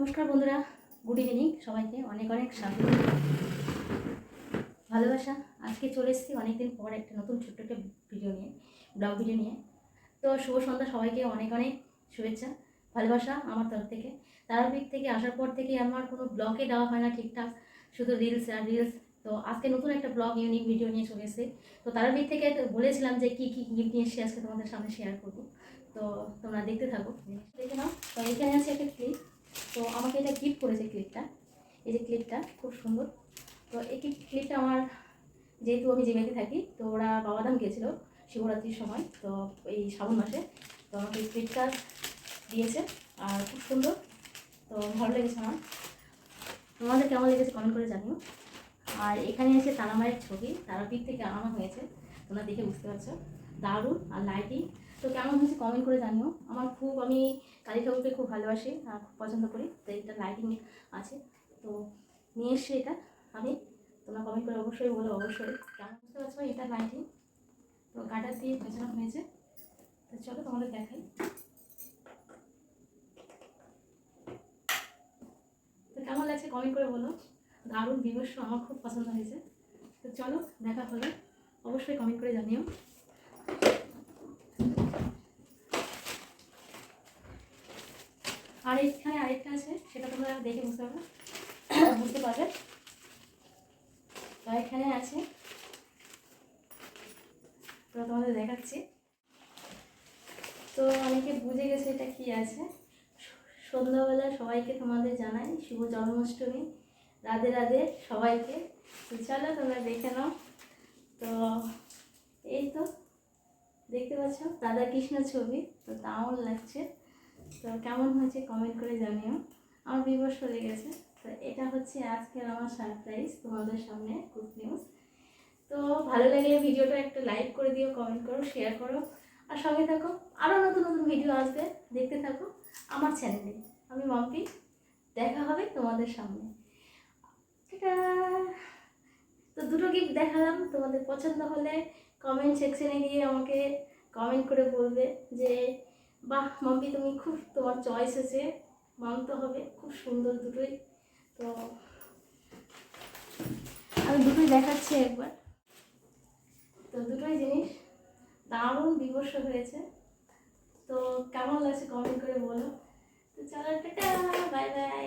নমস্কার বন্ধুরা good evening সবাইকে অনেক অনেক স্বাগত। ভালোবাসা, আজকে চলে এসেছি অনেকদিন পর একটা নতুন ছোট্ট একটা ভিডিও নিয়ে ব্লগ ভিডিও নিয়ে। তো শুভ সন্ধ্যা, সবাইকে অনেক অনেক শুভেচ্ছা, ভালোবাসা আমার তরফ থেকে। তারাপীঠ থেকে আসার পর থেকে আমার কোনো ব্লগে দেওয়া হয় না ঠিকঠাক, শুধু রিলস আর রিলস তো আজকে নতুন একটা ব্লগ ইউনিক ভিডিও নিয়ে চলে এসেছি। তো তারাপীঠ থেকে বলেছিলাম যে কী কী গিফট নিয়ে এসেছি, আজকে তোমাদের সামনে শেয়ার করব। তো তোমরা দেখতে থাকো। দেখে নাও, তো এখানে আছে একটা ক্লিপ তো আমাকে এটা গিফট করেছে ক্লিপটা এই যে ক্লিপটা খুব সুন্দর। তো এই ক্লিপটা আমার, যেহেতু আমি জিমেতে থাকি, তো ওরা বাবাধাম গেছিল শিবরাত্রির সময়, তো এই শ্রাবণ মাসে। তো আমাকে এই ক্লিপটা দিয়েছে, আর খুব সুন্দর। তো ভালো লেগেছে আমার। তোমাদের কেমন লেগেছে কমেন্ট করে জানিও। আর এখানে আছে তারামায়ের ছবি, তারাপীঠ থেকে আনানো হয়েছে, তোমরা দেখে বুঝতে পারছ। দারুণ আর লাইটিং তো কেমন হয়েছে কমেন্ট করে জানিও। আমার খুব, আমি কালী ঠাকুরকে খুব ভালোবাসি আর খুব পছন্দ করি তো এটা লাইটিং আছে। তো নিয়ে এসছি এটা আমি। তোমরা কমেন্ট করে অবশ্যই বলো, অবশ্যই। কেমন বুঝতে পারছ এটা লাইটিং তো গার্ডার দিয়ে পেছানো হয়েছে। তো চলো তোমাদের দেখাই। তো কেমন লাগছে কমেন্ট করে বলো। দারুণ বিবস্ব আমার খুব পছন্দ হয়েছে। তো চলো, দেখা হলো অবশ্যই কমেন্ট করে জানিও। আর এখানে আরেকটা আছে, সেটা তোমরা দেখে বুঝতে পারবে। বুঝতে পারবে? তো এখানে আছে তো তোমাদের দেখাচ্ছি। তো অনেকে বুঝে গেছে এটা কি আছে। সন্ধ্যাবেলা সবাইকে তোমাদের জানাই, শুভ জন্মাষ্টমী। রাধে রাধে সবাইকে। চলো তোমরা দেখে নাও। তো এই তো, দেখতে পাচ্ছ রাধা কৃষ্ণের ছবি। তো দারুণ লাগছে। তো কেমন হয়েছে কমেন্ট করে জানিও। আমার বিবর্ষ গেছে। তো এটা হচ্ছে আজকের আমার সারপ্রাইজ তোমাদের সামনে গুড নিউজ তো ভালো লাগলে ভিডিওটা একটা লাইক করে দিও কমেন্ট করো শেয়ার করো। আর সঙ্গে থাকো আরও নতুন নতুন ভিডিও আসবে। দেখতে থাকো আমার চ্যানেলে আমি মাম্পি। দেখা হবে তোমাদের সামনে। টাটা। তো দুটো গিফট দেখালাম। তোমাদের পছন্দ হলে কমেন্ট সেকশনে গিয়ে আমাকে কমেন্ট করে বলবে যে বাহ, মাম্পি, তুমি খুব তোমার চয়েস আছে। মানতে হবে, খুব সুন্দর দুটোই। তো আমি দুটোই দেখাচ্ছি একবার। তো দুটোই জিনিস দারুণ বিবর্ষ হয়েছে। তো কেমন লাগছে কমেন্ট করে বলো। তো চলো, টাটা বাই বাই